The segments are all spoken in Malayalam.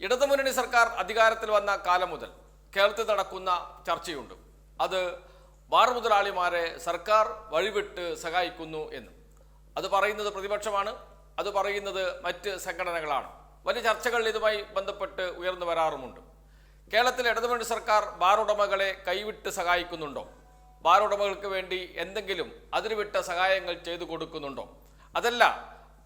ഇടതുമുന്നണി സർക്കാർ അധികാരത്തിൽ വന്ന കാലം മുതൽ കേരളത്തിൽ നടക്കുന്ന ചർച്ചയുണ്ട്. അത് ബാർ മുതലാളിമാരെ സർക്കാർ വഴിവിട്ട് സഹായിക്കുന്നു എന്ന്. അത് പറയുന്നത് പ്രതിപക്ഷമാണ് അത് പറയുന്നത് മറ്റ് സംഘടനകളാണ്. വലിയ ചർച്ചകൾ ഇതുമായി ബന്ധപ്പെട്ട് ഉയർന്നു വരാറുമുണ്ട്. കേരളത്തിലെ ഇടതുമുന്നണി സർക്കാർ ബാർ ഉടമകളെ കൈവിട്ട് സഹായിക്കുന്നുണ്ടോ? ബാർ ഉടമകൾക്ക് വേണ്ടി എന്തെങ്കിലും അതിരുവിട്ട സഹായങ്ങൾ ചെയ്തു കൊടുക്കുന്നുണ്ടോ? അതല്ല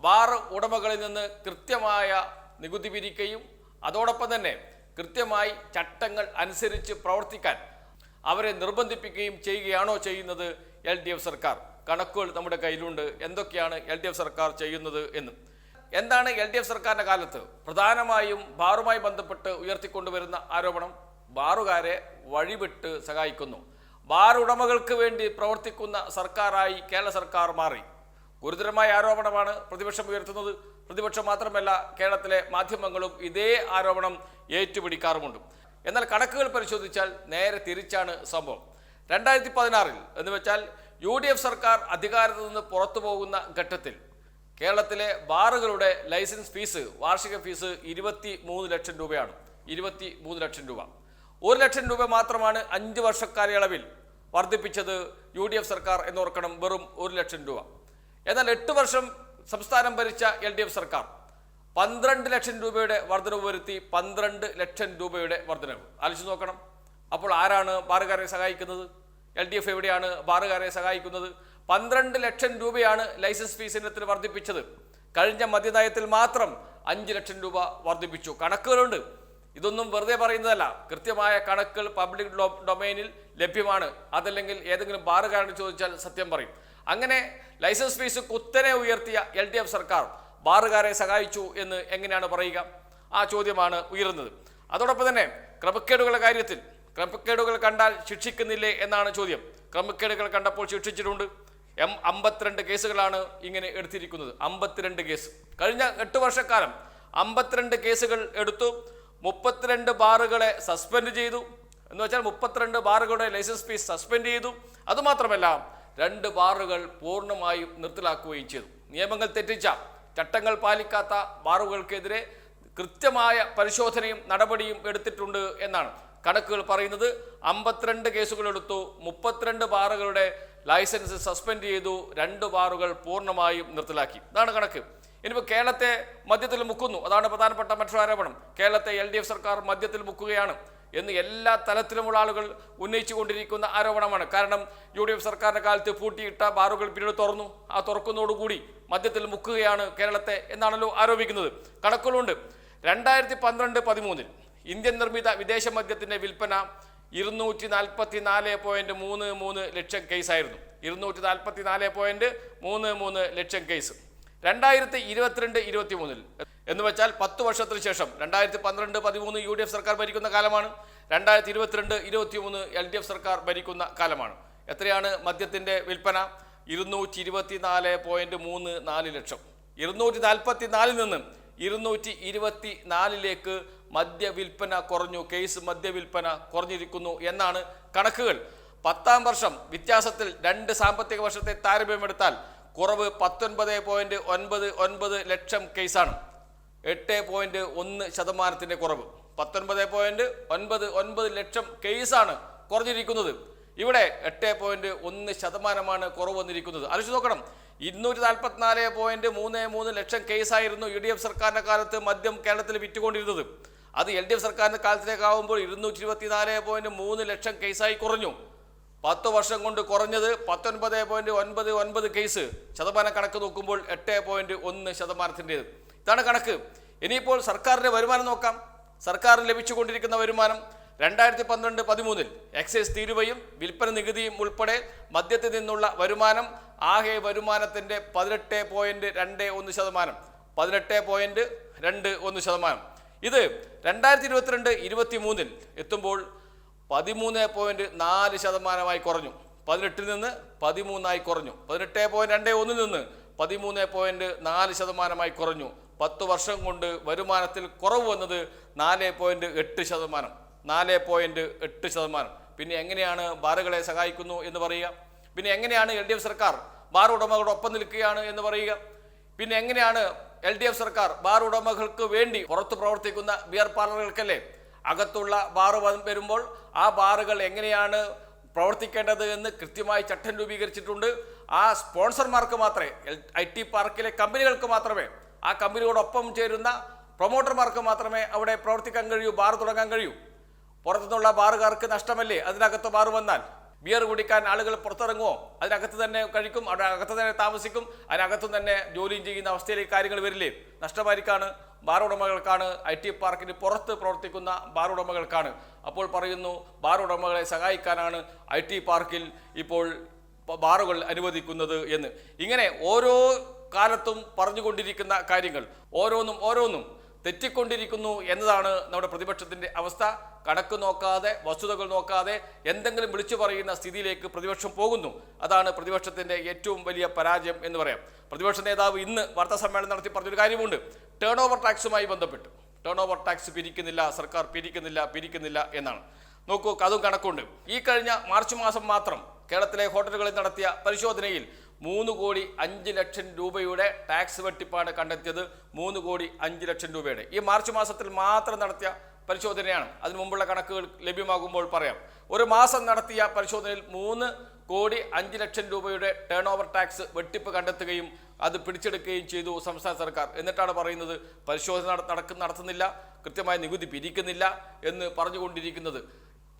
ബാർ ഉടമകളിൽ നിന്ന് കൃത്യമായ നികുതി പിരിക്കുകയും അതോടൊപ്പം തന്നെ കൃത്യമായി ചട്ടങ്ങൾ അനുസരിച്ച് പ്രവർത്തിക്കാൻ അവരെ നിർബന്ധിപ്പിക്കുകയും ചെയ്യുകയാണോ ചെയ്യുന്നത് എൽ ഡി എഫ് സർക്കാർ? കണക്കുകൾ നമ്മുടെ കയ്യിലുണ്ട്. എന്തൊക്കെയാണ് എൽ ഡി എഫ് സർക്കാർ ചെയ്യുന്നത് എന്നും. എന്താണ് എൽ ഡി എഫ് സർക്കാരിന്റെ കാലത്ത് പ്രധാനമായും ബാറുമായി ബന്ധപ്പെട്ട് ഉയർത്തിക്കൊണ്ടുവരുന്ന ആരോപണം? ബാറുകാരെ വഴിവിട്ട് സഹായിക്കുന്നു. ബാർ ഉടമകൾക്ക് വേണ്ടി പ്രവർത്തിക്കുന്ന സർക്കാരായി കേരള സർക്കാർ മാറി. ഗുരുതരമായ ആരോപണമാണ് പ്രതിപക്ഷം ഉയർത്തുന്നത്. പ്രതിപക്ഷം മാത്രമല്ല കേരളത്തിലെ മാധ്യമങ്ങളും ഇതേ ആരോപണം ഏറ്റുപിടിക്കാറുമുണ്ട്. എന്നാൽ കണക്കുകൾ പരിശോധിച്ചാൽ നേരെ തിരിച്ചാണ് സംഭവം. രണ്ടായിരത്തി പതിനാറിൽ എന്ന് വെച്ചാൽ യു ഡി എഫ് സർക്കാർ അധികാരത്തിൽ നിന്ന് പുറത്തു പോകുന്ന ഘട്ടത്തിൽ കേരളത്തിലെ ബാറുകളുടെ ലൈസൻസ് ഫീസ് വാർഷിക ഫീസ് ഇരുപത്തി മൂന്ന് ലക്ഷം രൂപയാണ്. ഇരുപത്തി മൂന്ന് ലക്ഷം രൂപ. ഒരു ലക്ഷം രൂപ മാത്രമാണ് അഞ്ച് വർഷക്കാലയളവിൽ വർദ്ധിപ്പിച്ചത് യു ഡി എഫ് സർക്കാർ എന്നോർക്കണം വെറും ഒരു ലക്ഷം രൂപ. എന്നാൽ എട്ട് വർഷം സംസ്ഥാനം ഭരിച്ച എൽ ഡി എഫ് സർക്കാർ പന്ത്രണ്ട് ലക്ഷം രൂപയുടെ വർധനവ് വരുത്തി പന്ത്രണ്ട് ലക്ഷം രൂപയുടെ വർധനവ്. ആലോചിച്ച് നോക്കണം. അപ്പോൾ ആരാണ് ബാറുകാരെ സഹായിക്കുന്നത്? എൽ ഡി എഫ് എവിടെയാണ് ബാറുകാരെ സഹായിക്കുന്നത്? പന്ത്രണ്ട് ലക്ഷം രൂപയാണ് ലൈസൻസ് ഫീസ് ഇനത്തിൽ വർദ്ധിപ്പിച്ചത് കഴിഞ്ഞ മദ്യനയത്തിൽ മാത്രം അഞ്ച് ലക്ഷം രൂപ വർദ്ധിപ്പിച്ചു കണക്കുകളുണ്ട്. ഇതൊന്നും വെറുതെ പറയുന്നതല്ല. കൃത്യമായ കണക്കുകൾ പബ്ലിക് ഡൊമൈനിൽ ലഭ്യമാണ്. അതല്ലെങ്കിൽ ഏതെങ്കിലും ബാറുകാരനെ ചോദിച്ചാൽ സത്യം പറയും. അങ്ങനെ ലൈസൻസ് ഫീസ് കുത്തനെ ഉയർത്തിയ എൽ ഡി എഫ് സർക്കാർ ബാറുകാരെ സഹായിച്ചു എന്ന് എങ്ങനെയാണ് പറയുക? ആ ചോദ്യമാണ് ഉയരുന്നത്. അതോടൊപ്പം തന്നെ ക്രമക്കേടുകളുടെ കാര്യത്തിൽ ക്രമക്കേടുകൾ കണ്ടാൽ ശിക്ഷിക്കുന്നില്ലേ എന്നാണ് ചോദ്യം. ക്രമക്കേടുകൾ കണ്ടപ്പോൾ ശിക്ഷിച്ചിട്ടുണ്ട്. എം അമ്പത്തിരണ്ട് കേസുകളാണ് ഇങ്ങനെ എടുത്തിരിക്കുന്നത്. അമ്പത്തിരണ്ട് കേസ്. കഴിഞ്ഞ എട്ട് വർഷക്കാലം അമ്പത്തിരണ്ട് കേസുകൾ എടുത്തു. മുപ്പത്തിരണ്ട് ബാറുകളെ സസ്പെൻഡ് ചെയ്തു. എന്ന് വെച്ചാൽ മുപ്പത്തിരണ്ട് ബാറുകളുടെ ലൈസൻസ് ഫീസ് സസ്പെൻഡ് ചെയ്തു. അതുമാത്രമല്ല രണ്ട് ബാറുകൾ പൂർണമായും നിർത്തലാക്കുകയും ചെയ്തു. നിയമങ്ങൾ തെറ്റിച്ച ചട്ടങ്ങൾ പാലിക്കാത്ത ബാറുകൾക്കെതിരെ കൃത്യമായ പരിശോധനയും നടപടിയും എടുത്തിട്ടുണ്ട് എന്നാണ് കണക്കുകൾ പറയുന്നത്. അമ്പത്തിരണ്ട് കേസുകളെടുത്തു മുപ്പത്തിരണ്ട് ബാറുകളുടെ ലൈസൻസ് സസ്പെൻഡ് ചെയ്തു രണ്ട് ബാറുകൾ പൂർണമായും നിർത്തലാക്കി. ഇതാണ് കണക്ക്. ഇനിയിപ്പോൾ കേരളത്തെ മദ്യത്തിൽ മുക്കുന്നു. അതാണ് പ്രധാനപ്പെട്ട മറ്റൊരു ആരോപണം. കേരളത്തെ എൽ സർക്കാർ മദ്യത്തിൽ മുക്കുകയാണ്. എന്ന് എല്ലാ തലത്തിലുമുള്ള ആളുകൾ ഉന്നയിച്ചു കൊണ്ടിരിക്കുന്ന ആരോപണമാണ്. കാരണം യു ഡി എഫ് സർക്കാരിന്റെ കാലത്ത് പൂട്ടിയിട്ട ബാറുകൾ പിന്നീട് തുറന്നു. ആ തുറക്കുന്നതോടുകൂടി മദ്യത്തിൽ മുക്കുകയാണ് കേരളത്തെ എന്നാണല്ലോ ആരോപിക്കുന്നത്. കണക്കുകളുണ്ട്. രണ്ടായിരത്തി പന്ത്രണ്ട് പതിമൂന്നിൽ ഇന്ത്യൻ നിർമ്മിത വിദേശ മദ്യത്തിന്റെ വിൽപ്പന ഇരുന്നൂറ്റി നാൽപ്പത്തി നാല് പോയിന്റ് മൂന്ന് മൂന്ന് ലക്ഷം കേസായിരുന്നു. ഇരുന്നൂറ്റി നാൽപ്പത്തി നാല് പോയിന്റ് മൂന്ന് മൂന്ന് ലക്ഷം കേസ്. രണ്ടായിരത്തി ഇരുപത്തിരണ്ട് ഇരുപത്തി മൂന്നിൽ എന്ന് വെച്ചാൽ പത്ത് വർഷത്തിന് ശേഷം രണ്ടായിരത്തി പന്ത്രണ്ട് പതിമൂന്ന് യു ഡി എഫ് സർക്കാർ ഭരിക്കുന്ന കാലമാണ്. രണ്ടായിരത്തി ഇരുപത്തിരണ്ട് ഇരുപത്തി മൂന്ന് എൽ ഡി എഫ് സർക്കാർ ഭരിക്കുന്ന കാലമാണ്. എത്രയാണ് മദ്യത്തിന്റെ വിൽപ്പന? ഇരുന്നൂറ്റി ഇരുപത്തി നാല് പോയിന്റ് മൂന്ന് നാല് ലക്ഷം. ഇരുന്നൂറ്റി നാൽപ്പത്തി നാലിൽ നിന്ന് ഇരുന്നൂറ്റി ഇരുപത്തി നാലിലേക്ക് മദ്യവിൽപ്പന കുറഞ്ഞു കേസ് മദ്യവിൽപ്പന കുറഞ്ഞിരിക്കുന്നു എന്നാണ് കണക്കുകൾ. പത്താം വർഷം വ്യത്യാസത്തിൽ രണ്ട് സാമ്പത്തിക വർഷത്തെ താരതമ്യമെടുത്താൽ കുറവ് പത്തൊൻപത് പോയിന്റ് ഒൻപത് ഒൻപത് ലക്ഷം കേസാണ്. എട്ട് പോയിന്റ് ഒന്ന് ശതമാനത്തിന്റെ കുറവ്. പത്തൊൻപത് പോയിന്റ് ഒൻപത് ഒൻപത് ലക്ഷം കേസാണ് കുറഞ്ഞിരിക്കുന്നത്. ഇവിടെ എട്ട് പോയിന്റ് ഒന്ന് ശതമാനമാണ് കുറവ് വന്നിരിക്കുന്നത്. ആലോചിച്ച് നോക്കണം. ഇരുന്നൂറ്റി നാൽപ്പത്തിനാല് പോയിന്റ് മൂന്ന് മൂന്ന് ലക്ഷം കേസായിരുന്നു യു ഡി എഫ് സർക്കാരിന്റെ കാലത്ത് മദ്യം കേരളത്തിൽ വിറ്റുകൊണ്ടിരുന്നത്. അത് എൽ ഡി എഫ് സർക്കാരിന്റെ കാലത്തിലേക്കാവുമ്പോൾ ഇരുന്നൂറ്റി ഇരുപത്തിനാല് പോയിന്റ് മൂന്ന് ലക്ഷം കേസായി കുറഞ്ഞു. പത്ത് വർഷം കൊണ്ട് കുറഞ്ഞത് പത്തൊൻപത് പോയിന്റ് ഒൻപത് ഒൻപത് കേസ് ശതമാനം കണക്ക് നോക്കുമ്പോൾ എട്ട് പോയിന്റ് ഒന്ന് ശതമാനത്തിന്റെത്. ഇതാണ് കണക്ക്. ഇനിയിപ്പോൾ സർക്കാരിന്റെ വരുമാനം നോക്കാം. സർക്കാരിന് ലഭിച്ചുകൊണ്ടിരിക്കുന്ന വരുമാനം രണ്ടായിരത്തി പന്ത്രണ്ട് പതിമൂന്നിൽ എക്സൈസ് തീരുവയും വിൽപ്പന നികുതിയും ഉൾപ്പെടെ മദ്യത്തിൽ നിന്നുള്ള വരുമാനം ആകെ വരുമാനത്തിന്റെ പതിനെട്ട് പോയിന്റ് രണ്ട് ഒന്ന് ശതമാനം. പതിനെട്ട് പോയിന്റ് രണ്ട് ഒന്ന് ശതമാനം. ഇത് രണ്ടായിരത്തി ഇരുപത്തിരണ്ട് ഇരുപത്തി മൂന്നിൽ എത്തുമ്പോൾ പതിമൂന്ന് പോയിന്റ് നാല് ശതമാനമായി കുറഞ്ഞു. പതിനെട്ടിൽ നിന്ന് പതിമൂന്നായി കുറഞ്ഞു. പതിനെട്ട് പോയിന്റ് രണ്ട് ഒന്നിൽ നിന്ന് പതിമൂന്ന് പോയിന്റ് നാല് ശതമാനമായി കുറഞ്ഞു. പത്ത് വർഷം കൊണ്ട് വരുമാനത്തിൽ കുറവ് വന്നത് നാല് പോയിന്റ് എട്ട് ശതമാനം. നാല് പോയിന്റ് എട്ട് ശതമാനം. പിന്നെ എങ്ങനെയാണ് ബാറുകളെ സഹായിക്കുന്നു എന്ന് പറയുക? പിന്നെ എങ്ങനെയാണ് എൽ ഡി എഫ് സർക്കാർ ബാർ ഒപ്പം നിൽക്കുകയാണ് എന്ന് പറയുക? പിന്നെ എങ്ങനെയാണ് എൽ ഡി എഫ് സർക്കാർ ബാർ ഉടമകൾക്ക് വേണ്ടി പുറത്ത് പ്രവർത്തിക്കുന്ന ബിയർ പാർലറുകൾക്കല്ലേ? അകത്തുള്ള വ- വരുമ്പോൾ ആ ബാറുകൾ എങ്ങനെയാണ് പ്രവർത്തിക്കേണ്ടത് എന്ന് കൃത്യമായി ചട്ടം രൂപീകരിച്ചിട്ടുണ്ട്. ആ സ്പോൺസർമാർക്ക് മാത്രമേ ഐ ടി പാർക്കിലെ കമ്പനികൾക്ക് മാത്രമേ ആ കമ്പനിയോടൊപ്പം ചേരുന്ന പ്രൊമോട്ടർമാർക്ക് മാത്രമേ അവിടെ പ്രവർത്തിക്കാൻ കഴിയൂ ബാർ തുടങ്ങാൻ കഴിയൂ. പുറത്തുനിന്നുള്ള ബാറുകാർക്ക് നഷ്ടമല്ലേ? അതിനകത്ത് ബാർ വന്നാൽ ബിയർ കുടിക്കാൻ ആളുകൾ പുറത്തിറങ്ങുമോ അതിനകത്ത് തന്നെ കഴിക്കും അവിടെ അകത്ത് തന്നെ താമസിക്കും അതിനകത്ത് തന്നെ ജോലിയും ചെയ്യുന്ന അവസ്ഥയിലേക്ക് കാര്യങ്ങൾ വരില്ലേ? നഷ്ടമായിരിക്കാണ്. ബാർ ഉടമകൾക്കാണ് ഐ ടി പാർക്കിന് പുറത്ത് പ്രവർത്തിക്കുന്ന ബാർ ഉടമകൾക്കാണ്. അപ്പോൾ പറയുന്നു ബാർ ഉടമകളെ സഹായിക്കാനാണ് ഐ ടി പാർക്കിൽ ഇപ്പോൾ ബാറുകൾ അനുവദിക്കുന്നത് എന്ന്. ഇങ്ങനെ ഓരോ കാലത്തും പറഞ്ഞുകൊണ്ടിരിക്കുന്ന കാര്യങ്ങൾ. ഓരോന്നും ഓരോന്നും തെറ്റിക്കൊണ്ടിരിക്കുന്നു എന്നതാണ് നമ്മുടെ പ്രതിപക്ഷത്തിന്റെ അവസ്ഥ. കണക്ക് നോക്കാതെ വസ്തുതകൾ നോക്കാതെ എന്തെങ്കിലും വിളിച്ചു പറയുന്ന സ്ഥിതിയിലേക്ക് പ്രതിപക്ഷം പോകുന്നു. അതാണ് പ്രതിപക്ഷത്തിന്റെ ഏറ്റവും വലിയ പരാജയം എന്ന് പറയാം. പ്രതിപക്ഷ നേതാവ് ഇന്ന് വാർത്താ സമ്മേളനം നടത്തി പറഞ്ഞൊരു കാര്യമുണ്ട്. ടേൺ ഓവർ ടാക്സുമായി ബന്ധപ്പെട്ട്. ടേൺ ഓവർ ടാക്സ് പിരിക്കുന്നില്ല സർക്കാർ പിരിക്കുന്നില്ല പിരിക്കുന്നില്ല എന്നാണ്. നോക്കൂ അതും കണക്കുണ്ട്. ഈ കഴിഞ്ഞ മാർച്ച് മാസം മാത്രം കേരളത്തിലെ ഹോട്ടലുകളിൽ നടത്തിയ പരിശോധനയിൽ മൂന്ന് കോടി അഞ്ച് ലക്ഷം രൂപയുടെ ടാക്സ് വെട്ടിപ്പാണ് കണ്ടെത്തിയത്. മൂന്ന് കോടി അഞ്ച് ലക്ഷം രൂപയുടെ. ഈ മാർച്ച് മാസത്തിൽ മാത്രം നടത്തിയ പരിശോധനയാണ്. അതിനു മുമ്പുള്ള കണക്കുകൾ ലഭ്യമാകുമ്പോൾ പറയാം. ഒരു മാസം നടത്തിയ പരിശോധനയിൽ മൂന്ന് കോടി അഞ്ച് ലക്ഷം രൂപയുടെ ടേൺ ഓവർ ടാക്സ് വെട്ടിപ്പ് കണ്ടെത്തുകയും അത് പിടിച്ചെടുക്കുകയും ചെയ്തു സംസ്ഥാന സർക്കാർ. എന്നിട്ടാണ് പറയുന്നത് പരിശോധന നടക്കും നടത്തുന്നില്ല കൃത്യമായ നികുതി പിരിക്കുന്നില്ല എന്ന് പറഞ്ഞുകൊണ്ടിരിക്കുന്നത്.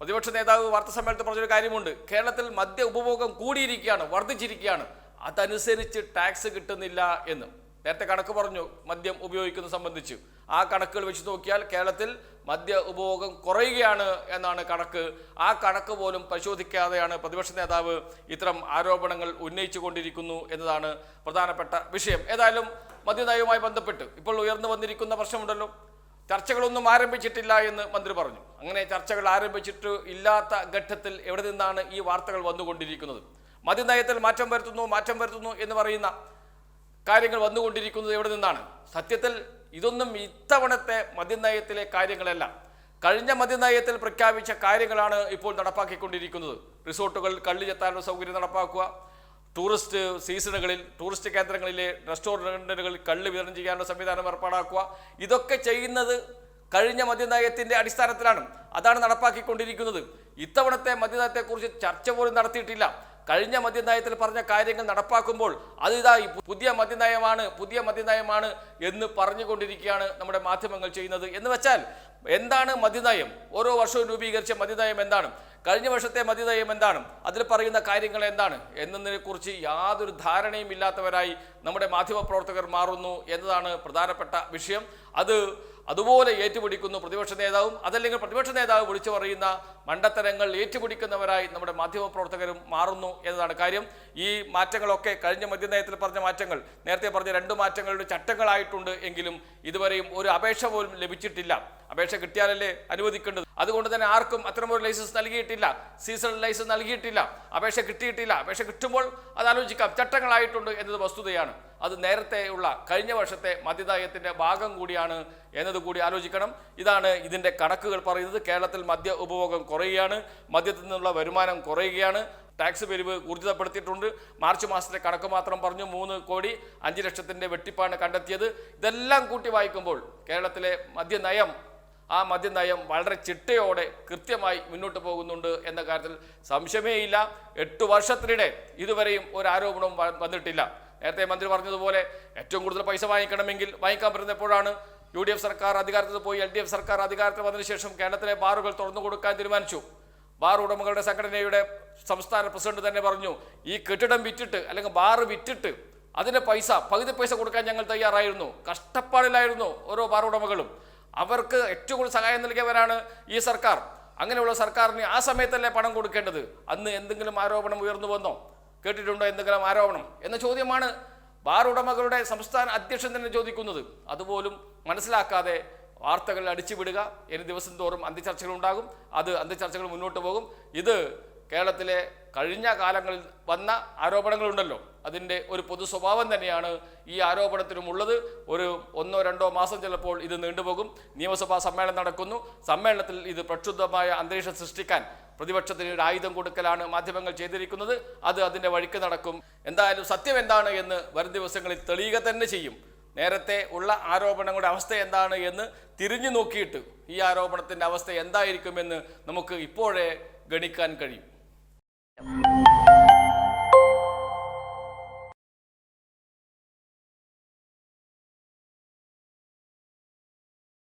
പ്രതിപക്ഷ നേതാവ് വാർത്താ സമ്മേളനത്തിൽ പറഞ്ഞൊരു കാര്യമുണ്ട്. കേരളത്തിൽ മദ്യ ഉപഭോഗം കൂടിയിരിക്കുകയാണ് വർദ്ധിച്ചിരിക്കുകയാണ്. അതനുസരിച്ച് ടാക്സ് കിട്ടുന്നില്ല എന്ന്. നേരത്തെ കണക്ക് പറഞ്ഞു മദ്യം ഉപയോഗിക്കുന്നത് സംബന്ധിച്ച്. ആ കണക്കുകൾ വെച്ച് നോക്കിയാൽ കേരളത്തിൽ മദ്യ ഉപഭോഗം കുറയുകയാണ് എന്നാണ് കണക്ക്. ആ കണക്ക് പോലും പരിശോധിക്കാതെയാണ് പ്രതിപക്ഷ നേതാവ് ഇത്തരം ആരോപണങ്ങൾ ഉന്നയിച്ചു കൊണ്ടിരിക്കുന്നു എന്നതാണ് പ്രധാനപ്പെട്ട വിഷയം. ഏതായാലും മദ്യനയവുമായി ബന്ധപ്പെട്ട് ഇപ്പോൾ ഉയർന്നു വന്നിരിക്കുന്ന പ്രശ്നമുണ്ടല്ലോ. ചർച്ചകളൊന്നും ആരംഭിച്ചിട്ടില്ല എന്ന് മന്ത്രി പറഞ്ഞു. അങ്ങനെ ചർച്ചകൾ ആരംഭിച്ചിട്ട് ഇല്ലാത്ത ഘട്ടത്തിൽ എവിടെ നിന്നാണ് ഈ വാർത്തകൾ വന്നുകൊണ്ടിരിക്കുന്നത്? മദ്യനയത്തിൽ മാറ്റം വരുത്തുന്നു മാറ്റം വരുത്തുന്നു എന്ന് പറയുന്ന കാര്യങ്ങൾ വന്നുകൊണ്ടിരിക്കുന്നത് എവിടെ നിന്നാണ്? സത്യത്തിൽ ഇതൊന്നും ഇത്തവണത്തെ മദ്യനയത്തിലെ കാര്യങ്ങളല്ല. കഴിഞ്ഞ മദ്യനയത്തിൽ പ്രഖ്യാപിച്ച കാര്യങ്ങളാണ് ഇപ്പോൾ നടപ്പാക്കിക്കൊണ്ടിരിക്കുന്നത്. റിസോർട്ടുകൾ കള്ളി ചെത്താനുള്ള സൗകര്യം നടപ്പാക്കുക ടൂറിസ്റ്റ് സീസണുകളിൽ ടൂറിസ്റ്റ് കേന്ദ്രങ്ങളിലെ റെസ്റ്റോറന്റുകളിൽ കള്ള് വിതരണം ചെയ്യാനുള്ള സംവിധാനം ഏർപ്പാടാക്കുക. ഇതൊക്കെ ചെയ്യുന്നത് കഴിഞ്ഞ മതിനയത്തിന്റെ അടിസ്ഥാനത്തിലാണ്. അതാണ് നടപ്പാക്കിക്കൊണ്ടിരിക്കുന്നത്. ഇത്തവണത്തെ മദ്യനയത്തെക്കുറിച്ച് ചർച്ച പോലും നടത്തിയിട്ടില്ല. കഴിഞ്ഞ മദ്യനയത്തിൽ പറഞ്ഞ കാര്യങ്ങൾ നടപ്പാക്കുമ്പോൾ അതിതാ പുതിയ മദ്യനയമാണ് പുതിയ മദ്യനയമാണ് എന്ന് പറഞ്ഞുകൊണ്ടിരിക്കുകയാണ് നമ്മുടെ മാധ്യമങ്ങൾ ചെയ്യുന്നത്. എന്ന് വെച്ചാൽ എന്താണ് മദ്യനയം? ഓരോ വർഷവും രൂപീകരിച്ച മദ്യനയം എന്താണ്? കഴിഞ്ഞ വർഷത്തെ മദ്യനയം എന്താണ്? അതിൽ പറയുന്ന കാര്യങ്ങൾ എന്താണ്? എന്നതിനെ കുറിച്ച് യാതൊരു ധാരണയും ഇല്ലാത്തവരായി നമ്മുടെ മാധ്യമപ്രവർത്തകർ മാറുന്നു എന്നതാണ് പ്രധാനപ്പെട്ട വിഷയം. അത് അതുപോലെ ഏറ്റുപിടിക്കുന്നു പ്രതിപക്ഷ നേതാവും അതല്ലെങ്കിൽ പ്രതിപക്ഷ നേതാവ് വിളിച്ചു പറയുന്ന മണ്ടത്തരങ്ങൾ ഏറ്റുപിടിക്കുന്നവരായി നമ്മുടെ മാധ്യമപ്രവർത്തകരും മാറുന്നു എന്നതാണ് കാര്യം. ഈ മാറ്റങ്ങളൊക്കെ കഴിഞ്ഞ മദ്യനയത്തിൽ പറഞ്ഞ മാറ്റങ്ങൾ നേരത്തെ പറഞ്ഞ രണ്ട് മാറ്റങ്ങളുടെ ചട്ടങ്ങളായിട്ടുണ്ട് എങ്കിലും ഇതുവരെയും ഒരു അപേക്ഷ പോലും ലഭിച്ചിട്ടില്ല. അപേക്ഷ കിട്ടിയാലല്ലേ അനുവദിക്കേണ്ടത്? അതുകൊണ്ട് തന്നെ ആർക്കും അത്തരമൊരു ലൈസൻസ് നൽകിയിട്ടില്ല. സീസണൽ ലൈസൻസ് നൽകിയിട്ടില്ല. അപേക്ഷ കിട്ടിയിട്ടില്ല. അപേക്ഷ കിട്ടുമ്പോൾ അത് ആലോചിക്കാം. ചട്ടങ്ങളായിട്ടുണ്ട് എന്നത് വസ്തുതയാണ്. അത് നേരത്തെയുള്ള കഴിഞ്ഞ വർഷത്തെ മദ്യദായത്തിന്റെ ഭാഗം കൂടിയാണ് എന്നത് കൂടി ആലോചിക്കണം. ഇതാണ് ഇതിന്റെ കണക്കുകൾ പറയുന്നത്. കേരളത്തിൽ മദ്യ ഉപഭോഗം കുറയുകയാണ്. മദ്യത്തിൽ നിന്നുള്ള വരുമാനം കുറയുകയാണ്. ടാക്സ് പിരിവ് ഊർജിതപ്പെടുത്തിയിട്ടുണ്ട്. മാർച്ച് മാസത്തെ കണക്ക് മാത്രം പറഞ്ഞു മൂന്ന് കോടി അഞ്ച് ലക്ഷത്തിന്റെ വെട്ടിപ്പാണ് കണ്ടെത്തിയത്. ഇതെല്ലാം കൂട്ടി വായിക്കുമ്പോൾ കേരളത്തിലെ മദ്യനയം ആ മദ്യനയം വളരെ ചിട്ടയോടെ കൃത്യമായി മുന്നോട്ട് പോകുന്നുണ്ട് എന്ന കാര്യത്തിൽ സംശയമേയില്ല. എട്ട് വർഷത്തിനിടെ ഇതുവരെയും ഒരു ആരോപണവും വന്നിട്ടില്ല. നേരത്തെ മന്ത്രി പറഞ്ഞതുപോലെ ഏറ്റവും കൂടുതൽ പൈസ വാങ്ങിക്കണമെങ്കിൽ വാങ്ങിക്കാൻ പറ്റുന്ന എപ്പോഴാണ് യു ഡി എഫ് സർക്കാർ അധികാരത്തിൽ പോയി എൽ ഡി എഫ് സർക്കാർ അധികാരത്തിൽ വന്നതിന് ശേഷം കേരളത്തിലെ ബാറുകൾ തുറന്നു കൊടുക്കാൻ തീരുമാനിച്ചു. ബാർ ഉടമകളുടെ സംഘടനയുടെ സംസ്ഥാന പ്രസിഡന്റ് തന്നെ പറഞ്ഞു ഈ കെട്ടിടം വിറ്റിട്ട് അല്ലെങ്കിൽ ബാർ വിറ്റിട്ട് അതിന്റെ പൈസ പകുതി പൈസ കൊടുക്കാൻ ഞങ്ങൾ തയ്യാറായിരുന്നു. കഷ്ടപ്പാടിലായിരുന്നു ഓരോ ബാർ ഉടമകളും. അവർക്ക് ഏറ്റവും കൂടുതൽ സഹായം നൽകിയവരാണ് ഈ സർക്കാർ. അങ്ങനെയുള്ള സർക്കാരിന് ആ സമയത്തല്ലേ പണം കൊടുക്കേണ്ടത്? അന്ന് എന്തെങ്കിലും ആരോപണം ഉയർന്നു വന്നോ? കേട്ടിട്ടുണ്ടോ എന്തെങ്കിലും ആരോപണം? എന്ന ചോദ്യമാണ് ബാർ ഉടമകളുടെ സംസ്ഥാന അധ്യക്ഷൻ തന്നെ ചോദിക്കുന്നത്. അതുപോലും മനസ്സിലാക്കാതെ വാർത്തകൾ അടിച്ചുവിടുക ഇനി ദിവസം തോറും അന്ത്യചർച്ചകൾ ഉണ്ടാകും. അത് അന്ത്യചർച്ചകൾ മുന്നോട്ട് പോകും. ഇത് കേരളത്തിലെ കഴിഞ്ഞ കാലങ്ങളിൽ വന്ന ആരോപണങ്ങളുണ്ടല്ലോ. അതിന്റെ ഒരു പൊതു സ്വഭാവം തന്നെയാണ് ഈ ആരോപണത്തിനുമുള്ളത്. ഒരു ഒന്നോ രണ്ടോ മാസം ചിലപ്പോൾ ഇത് നീണ്ടുപോകും. നിയമസഭാ സമ്മേളനം നടക്കുന്നു. സമ്മേളനത്തിൽ ഇത് പ്രക്ഷുബ്ധമായ അന്തരീക്ഷം സൃഷ്ടിക്കാൻ പ്രതിപക്ഷത്തിന് ഒരു ആയുധം കൊടുക്കലാണ് മാധ്യമങ്ങൾ ചെയ്തിരിക്കുന്നത്. അത് അതിന്റെ വഴിക്ക് നടക്കും. എന്തായാലും സത്യം എന്താണ് എന്ന് വരും ദിവസങ്ങളിൽ തെളിയുക തന്നെ ചെയ്യും. നേരത്തെ ഉള്ള ആരോപണങ്ങളുടെ അവസ്ഥ എന്താണ് എന്ന് തിരിഞ്ഞു നോക്കിയിട്ട് ഈ ആരോപണത്തിന്റെ അവസ്ഥ എന്തായിരിക്കുമെന്ന് നമുക്ക് ഇപ്പോഴേ ഗണിക്കാൻ കഴിയും. you.